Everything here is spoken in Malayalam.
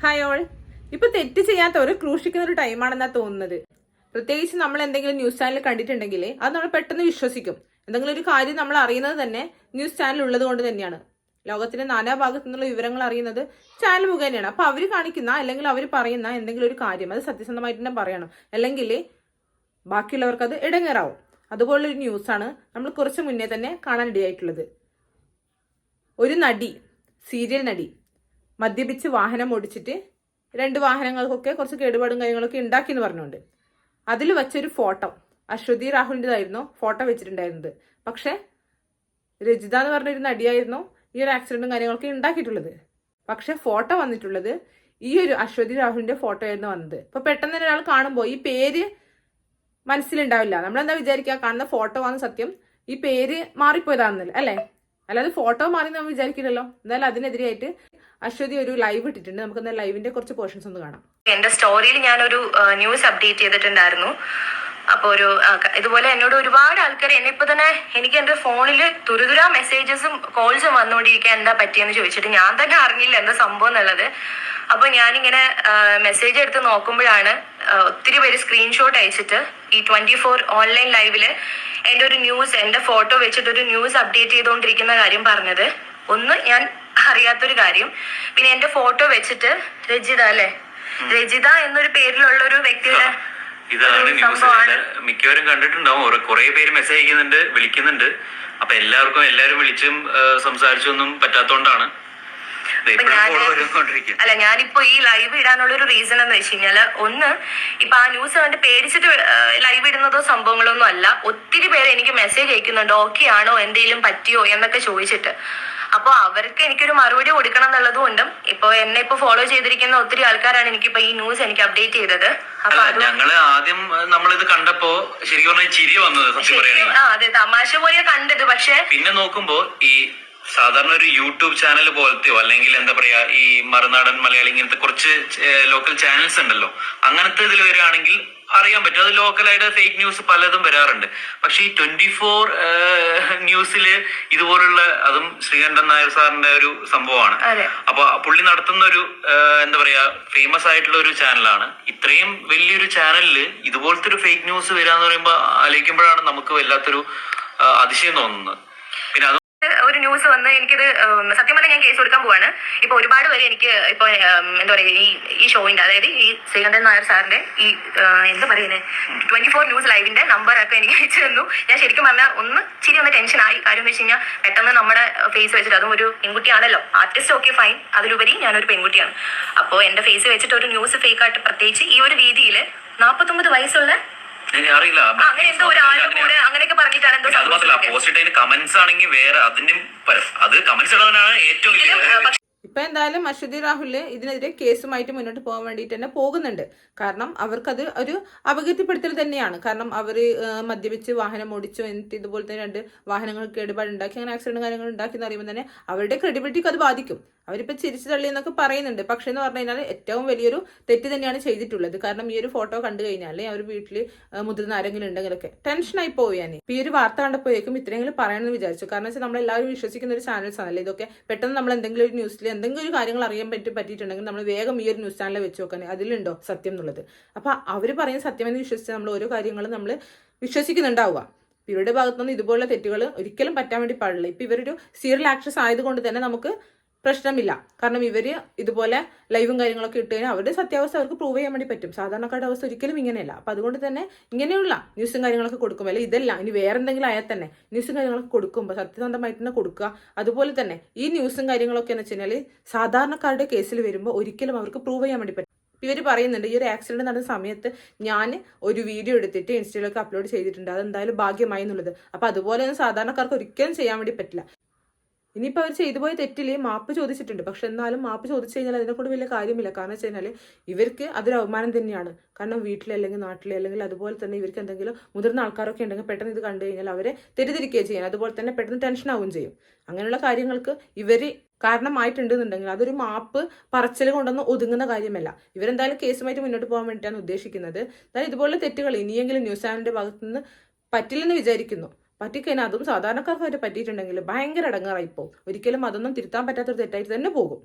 ഹായ് ഓൾ ഇപ്പൊ തെറ്റ് ചെയ്യാത്ത ഒരു ക്രൂശിക്കുന്ന ഒരു ടൈമാണെന്നാ തോന്നുന്നത്. പ്രത്യേകിച്ച് നമ്മൾ എന്തെങ്കിലും ന്യൂസ് ചാനൽ കണ്ടിട്ടുണ്ടെങ്കിൽ അത് നമ്മൾ പെട്ടെന്ന് വിശ്വസിക്കും. എന്തെങ്കിലും ഒരു കാര്യം നമ്മൾ അറിയുന്നത് തന്നെ ന്യൂസ് ചാനൽ ഉള്ളത് കൊണ്ട് തന്നെയാണ്. ലോകത്തിന്റെ നാനാ ഭാഗത്തു നിന്നുള്ള വിവരങ്ങൾ അറിയുന്നത് ചാനൽ മുഖേനയാണ്. അപ്പൊ അവർ കാണിക്കുന്ന അല്ലെങ്കിൽ അവർ പറയുന്ന എന്തെങ്കിലും ഒരു കാര്യം അത് സത്യസന്ധമായിട്ട് തന്നെ പറയണം. അല്ലെങ്കിൽ ബാക്കിയുള്ളവർക്ക് അത് ഇടങ്ങേറാവും. അതുപോലൊരു ന്യൂസാണ് നമ്മൾ കുറച്ച് മുന്നേ തന്നെ കാണാൻ കാണാനിടയായിട്ടുള്ളത്. ഒരു നടി സീരിയൽ നടി മദ്യപിച്ച് വാഹനം ഓടിച്ചിട്ട് രണ്ട് വാഹനങ്ങൾക്കൊക്കെ കുറച്ച് കേടുപാടും കാര്യങ്ങളൊക്കെ ഉണ്ടാക്കി എന്ന് പറഞ്ഞുകൊണ്ട് അതിൽ വെച്ചൊരു ഫോട്ടോ. അശ്വതി രാഹുലിന്റെതായിരുന്നു ഫോട്ടോ വെച്ചിട്ടുണ്ടായിരുന്നത്. പക്ഷേ രജിത എന്ന് പറഞ്ഞൊരു നടിയായിരുന്നു ഈ ഒരു ആക്സിഡന്റും കാര്യങ്ങളൊക്കെ ഉണ്ടാക്കിയിട്ടുള്ളത്. പക്ഷെ ഫോട്ടോ വന്നിട്ടുള്ളത് ഈ ഒരു അശ്വതി രാഹുലിന്റെ ഫോട്ടോ ആയിരുന്നു വന്നത്. ഇപ്പൊ പെട്ടെന്ന് തന്നെ ഒരാൾ കാണുമ്പോൾ ഈ പേര് മനസ്സിലുണ്ടാവില്ല. നമ്മളെന്താ വിചാരിക്കുക കാണുന്ന ഫോട്ടോ ആണ് സത്യം. ഈ പേര് മാറിപ്പോയതാണെന്നല്ലേ? അല്ലേ? അല്ലാതെ ഫോട്ടോ മാറി നമ്മൾ വിചാരിക്കില്ലല്ലോ. എന്തായാലും അതിനെതിരെയായിട്ട് അശ്വതി ഒരു ലൈവ് ഇട്ടിട്ടുണ്ട്. നമുക്ക് ലൈവിന്റെ കുറച്ച് പോർഷൻസ് ഒന്ന് കാണാം. എന്റെ സ്റ്റോറിയിൽ ഞാനൊരു ന്യൂസ് അപ്ഡേറ്റ് ചെയ്തിട്ടുണ്ടായിരുന്നു. അപ്പോൾ ഒരു ഇതുപോലെ എന്നോട് ഒരുപാട് ആൾക്കാർ എന്നെ ഇപ്പൊ തന്നെ എനിക്ക് എന്റെ ഫോണിൽ തുരുതുരാ മെസ്സേജസും കോൾസും വന്നുകൊണ്ടിരിക്കുക എന്താ പറ്റിയെന്ന് ചോദിച്ചിട്ട് ഞാൻ തന്നെ അറിഞ്ഞില്ല എന്താ സംഭവം എന്നുള്ളത്. അപ്പൊ ഞാനിങ്ങനെ മെസ്സേജ് എടുത്ത് നോക്കുമ്പോഴാണ് ഒത്തിരി പേര് സ്ക്രീൻഷോട്ട് അയച്ചിട്ട് ഈ ട്വന്റി ഫോർ ഓൺലൈൻ ലൈവിൽ എന്റെ ഒരു ന്യൂസ് എന്റെ ഫോട്ടോ വെച്ചിട്ട് ഒരു ന്യൂസ് അപ്ഡേറ്റ് ചെയ്തുകൊണ്ടിരിക്കുന്ന കാര്യം പറഞ്ഞത്. ഒന്ന് ഞാൻ അറിയാത്തൊരു കാര്യം. പിന്നെ എന്റെ ഫോട്ടോ വെച്ചിട്ട് രജിത അല്ലെ? രജിത എന്നൊരു പേരിലുള്ള ഒരു വ്യക്തിയുടെ ഇതാണ് ന്യൂസ് മിക്കവരും കണ്ടിട്ടുണ്ടാവും. കുറെ- പേര് മെസ്സേജ് അയക്കുന്നുണ്ട് വിളിക്കുന്നുണ്ട്. അപ്പൊ എല്ലാവർക്കും എല്ലാരും വിളിച്ചും സംസാരിച്ചൊന്നും പറ്റാത്തോണ്ടാണ്. അല്ല ഞാനിപ്പോ ഈ ലൈവ് ഇടാനുള്ള ഒരു റീസൺ എന്ന് വെച്ച് കഴിഞ്ഞാൽ ഒന്ന് ഇപ്പൊ ആ ന്യൂസ് കണ്ട് പേടിച്ചിട്ട് ലൈവ് ഇടുന്നതോ സംഭവങ്ങളോ ഒന്നും അല്ല. ഒത്തിരി പേര് എനിക്ക് മെസ്സേജ് അയക്കുന്നുണ്ട്. ഓക്കെ ആണോ? എന്തെങ്കിലും പറ്റിയോ? എന്നൊക്കെ ചോദിച്ചിട്ട്. അപ്പൊ അവർക്ക് എനിക്കൊരു മറുപടി കൊടുക്കണം എന്നുള്ളത് കൊണ്ടും ഇപ്പൊ എന്നെ ഇപ്പൊ ഫോളോ ചെയ്തിരിക്കുന്ന ഒത്തിരി ആൾക്കാരാണ് എനിക്കിപ്പോ ഈ ന്യൂസ് എനിക്ക് അപ്ഡേറ്റ് ചെയ്തത്. അപ്പൊ ഞങ്ങൾ ആദ്യം നമ്മൾ നമ്മളിത് കണ്ടപ്പോ ശരിക്കും പറഞ്ഞാൽ ചിരി വന്നത് സത്യം പറയുകയാണെങ്കിൽ ആ അതെ തമാശ പോലെ കണ്ടത് പക്ഷെ പിന്നെ നോക്കുമ്പോ ഈ സാധാരണ ഒരു യൂട്യൂബ് ചാനൽ പോലത്തെയോ അല്ലെങ്കിൽ എന്താ പറയാ ഈ മറുനാടൻ മലയാളി ഇങ്ങനത്തെ കുറച്ച് ലോക്കൽ ചാനൽസ് ഉണ്ടല്ലോ. അങ്ങനത്തെ ഇതിൽ വരികയാണെങ്കിൽ അറിയാൻ പറ്റും. അത് ലോക്കലായിട്ട് ഫേക്ക് ന്യൂസ് പലതും വരാറുണ്ട്. പക്ഷെ ഈ ട്വന്റി ഫോർ ന്യൂസിൽ ഇതുപോലുള്ള അതും ശ്രീകണ്ഠൻ നായർ സാറിന്റെ ഒരു സംഭവമാണ്. അപ്പൊ പുള്ളി നടത്തുന്ന ഒരു എന്താ പറയാ ഫേമസ് ആയിട്ടുള്ള ഒരു ചാനലാണ് ഇത്രയും വലിയൊരു ചാനലിൽ ഇതുപോലത്തെ ഒരു ഫേക്ക് ന്യൂസ് വരാന്ന് പറയുമ്പോൾ ആലോചിക്കുമ്പോഴാണ് നമുക്ക് വല്ലാത്തൊരു അതിശയം തോന്നുന്നത്. പിന്നെ ഒരു ന്യൂസ് വന്ന് എനിക്കിത് സത്യം പറഞ്ഞാൽ ഞാൻ കേസ് കൊടുക്കാൻ പോവാണ്. ഇപ്പൊ ഒരുപാട് പേര് എനിക്ക് ഇപ്പൊ എന്താ പറയാ ഈ ഈ ഷോയിന്റെ അതായത് ഈ ശ്രീകണ്ഠൻ നായർ സാറിന്റെ ഈ എന്താ പറയുന്നത് ട്വന്റി ഫോർ ന്യൂസ് ലൈവിന്റെ നമ്പർ ഒക്കെ എനിക്ക് അയച്ചു തന്നു. ഞാൻ ശരിക്കും പറഞ്ഞാൽ ഒന്ന് ചിരി ഒന്ന് ടെൻഷൻ ആയി. കാര്യം എന്ന് വെച്ച് കഴിഞ്ഞാൽ പെട്ടെന്ന് നമ്മുടെ ഫേസ് വെച്ചിട്ട് അതും ഒരു പെൺകുട്ടിയാണല്ലോ. ആർട്ടിസ്റ്റ് ഓക്കെ ഫൈൻ അതിലുപരി ഞാനൊരു പെൺകുട്ടിയാണ്. അപ്പോ എന്റെ ഫേസ് വെച്ചിട്ട് ഒരു ന്യൂസ് ഫേക്ക് ആയിട്ട് പ്രത്യേകിച്ച് ഈ ഒരു രീതിയിൽ നാൽപ്പത്തൊമ്പത് വയസ്സുള്ള അറിയില്ല. അങ്ങനെ എന്തോ ഒരാളുടെ കൂടെ അങ്ങനെയൊക്കെ പറഞ്ഞിട്ടാണ് എന്തോ പിന്നെ സംഭവിച്ചത് പോസ്റ്റ് ഇട്ടതിന് കമന്റ്സ് ആണെങ്കിൽ വേറെ അതിനും പരം അത് കമന്റ്സ് ഇടുന്നവനാണ് ഏറ്റവും ഇതിലും, ആ, പക്ഷേ ഇപ്പൊ എന്തായാലും അശ്വതി രാഹുലിന് ഇതിനെതിരെ കേസുമായിട്ട് മുന്നോട്ട് പോകാൻ വേണ്ടിയിട്ട് തന്നെ പോകുന്നുണ്ട്. കാരണം അവർക്കത് ഒരു അപകീർത്തിപ്പെടുത്തൽ തന്നെയാണ്. കാരണം അവർ മദ്യപിച്ച് വാഹനം ഓടിച്ചു എന്നിട്ട് ഇതുപോലെ തന്നെ രണ്ട് വാഹനങ്ങൾ കേടുപാടുണ്ടാക്കി അങ്ങനെ ആക്സിഡന്റ് കാര്യങ്ങൾ ഉണ്ടാക്കി എന്ന് അറിയുമ്പോൾ തന്നെ അവരുടെ ക്രെഡിബിലിറ്റിക്ക് അത് ബാധിക്കും. അവരിപ്പോൾ ചിരിച്ചു തള്ളി എന്നൊക്കെ പറയുന്നുണ്ട്. പക്ഷേ എന്ന് പറഞ്ഞു കഴിഞ്ഞാൽ ഏറ്റവും വലിയൊരു തെറ്റ് തന്നെയാണ് ചെയ്തിട്ടുള്ളത്. കാരണം ഈ ഒരു ഫോട്ടോ കണ്ടു കഴിഞ്ഞാൽ അവർ വീട്ടിൽ മുതിർന്ന ആരെങ്കിലും ഉണ്ടെങ്കിലൊക്കെ ടെൻഷനായി പോവുകയാണ് ഇപ്പൊ ഈ ഒരു വാർത്ത കണ്ടപ്പോഴേക്കും ഇത്രയെങ്കിലും പറയണമെന്ന് വിചാരിച്ചു. കാരണം വെച്ചാൽ നമ്മളെല്ലാവരും വിശ്വസിക്കുന്ന ഒരു ചാനൽസ് ആണല്ലോ. ഇതൊക്കെ പെട്ടെന്ന് നമ്മൾ എന്തെങ്കിലും ഒരു ന്യൂസിൽ എന്തെങ്കിലും ഒരു കാര്യങ്ങൾ അറിയാൻ പറ്റി പറ്റിയിട്ടുണ്ടെങ്കിൽ നമ്മൾ വേഗം ഈ ഒരു ന്യൂസ് ചാനലിൽ വെച്ച് നോക്കാൻ അതിലുണ്ടോ സത്യം എന്നുള്ളത്. അപ്പൊ അവർ പറയുന്ന സത്യമെന്ന് വിശ്വസിച്ച് നമ്മൾ ഓരോ കാര്യങ്ങളും നമ്മൾ വിശ്വസിക്കുന്നുണ്ടാവുക. ഇവരുടെ ഭാഗത്തുനിന്ന് ഇതുപോലുള്ള തെറ്റുകൾ ഒരിക്കലും പറ്റാൻ വേണ്ടി പാടില്ല. ഇപ്പൊ ഇവരൊരു സീരിയൽ ആക്ട്രസ് ആയതുകൊണ്ട് തന്നെ നമുക്ക് പ്രശ്നമില്ല. കാരണം ഇവർ ഇതുപോലെ ലൈവും കാര്യങ്ങളൊക്കെ ഇട്ട് കഴിഞ്ഞാൽ അവരുടെ സത്യാവസ്ഥ അവർക്ക് പ്രൂവ് ചെയ്യാൻ വേണ്ടി പറ്റും. സാധാരണക്കാരുടെ അവസ്ഥ ഒരിക്കലും ഇങ്ങനെയല്ല. അപ്പൊ അതുകൊണ്ട് തന്നെ ഇങ്ങനെയുള്ള ന്യൂസും കാര്യങ്ങളൊക്കെ കൊടുക്കും അല്ലെ ഇതല്ല ഇനി വേറെ എന്തെങ്കിലും ആയാൽ തന്നെ ന്യൂസും കാര്യങ്ങളൊക്കെ കൊടുക്കുമ്പോൾ സത്യസന്ധമായിട്ട് തന്നെ കൊടുക്കുക. അതുപോലെ തന്നെ ഈ ന്യൂസും കാര്യങ്ങളൊക്കെ എന്ന് വെച്ച് കഴിഞ്ഞാൽ സാധാരണക്കാരുടെ കേസിൽ വരുമ്പോൾ ഒരിക്കലും അവർക്ക് പ്രൂവ് ചെയ്യാൻ വേണ്ടി പറ്റും ഇവർ പറയുന്നുണ്ട് ഈ ഒരു ആക്സിഡന്റ് നടന്ന സമയത്ത് ഞാൻ ഒരു വീഡിയോ എടുത്തിട്ട് ഇൻസ്റ്റയിലൊക്കെ അപ്ലോഡ് ചെയ്തിട്ടുണ്ട്. അതെന്തായാലും ഭാഗ്യമായി എന്നുള്ളത്. അപ്പൊ അതുപോലെ ഒന്നും സാധാരണക്കാർക്ക് ഒരിക്കലും ചെയ്യാൻ വേണ്ടി പറ്റില്ല. ഇനിയിപ്പോൾ അവർ ചെയ്തു പോയ തെറ്റിൽ മാപ്പ് ചോദിച്ചിട്ടുണ്ട്. പക്ഷെ എന്നാലും മാപ്പ് ചോദിച്ചു കഴിഞ്ഞാൽ അതിനെക്കൊണ്ട് വലിയ കാര്യമില്ല. കാരണം വെച്ച് കഴിഞ്ഞാൽ ഇവർക്ക് അതൊരു അവമാനം തന്നെയാണ്. കാരണം വീട്ടിൽ അല്ലെങ്കിൽ നാട്ടിൽ അല്ലെങ്കിൽ അതുപോലെ തന്നെ ഇവർക്ക് എന്തെങ്കിലും മുതിർന്ന ആൾക്കാരൊക്കെ ഉണ്ടെങ്കിൽ പെട്ടെന്ന് ഇത് കണ്ടു കഴിഞ്ഞാൽ അവരെ തെറ്റിദ്ധരിക്കുകയും ചെയ്യാൻ അതുപോലെ തന്നെ പെട്ടെന്ന് ടെൻഷൻ ആവുകയും ചെയ്യും. അങ്ങനെയുള്ള കാര്യങ്ങൾക്ക് ഇവർ കാരണമായിട്ടുണ്ടെന്നുണ്ടെങ്കിൽ അതൊരു മാപ്പ് പറച്ചിൽ കൊണ്ടൊന്നും ഒതുങ്ങുന്ന കാര്യമല്ല. ഇവരെന്തായാലും കേസുമായിട്ട് മുന്നോട്ട് പോകാൻ വേണ്ടിയിട്ടാണ് ഉദ്ദേശിക്കുന്നത്. എന്തായാലും ഇതുപോലുള്ള തെറ്റുകൾ ഇനിയെങ്കിലും ന്യൂസ് ചാനലിന്റെ ഭാഗത്തുനിന്ന് പറ്റില്ലെന്ന് വിചാരിക്കുന്നു. പറ്റിക്കഴിഞ്ഞാൽ അതും സാധാരണക്കാർക്ക് വരെ പറ്റിയിട്ടുണ്ടെങ്കിൽ ഭയങ്കര അടങ്ങാറായിപ്പോ ഒരിക്കലും അതൊന്നും തിരുത്താൻ പറ്റാത്തൊരു തെറ്റായിട്ട് തന്നെ പോകും.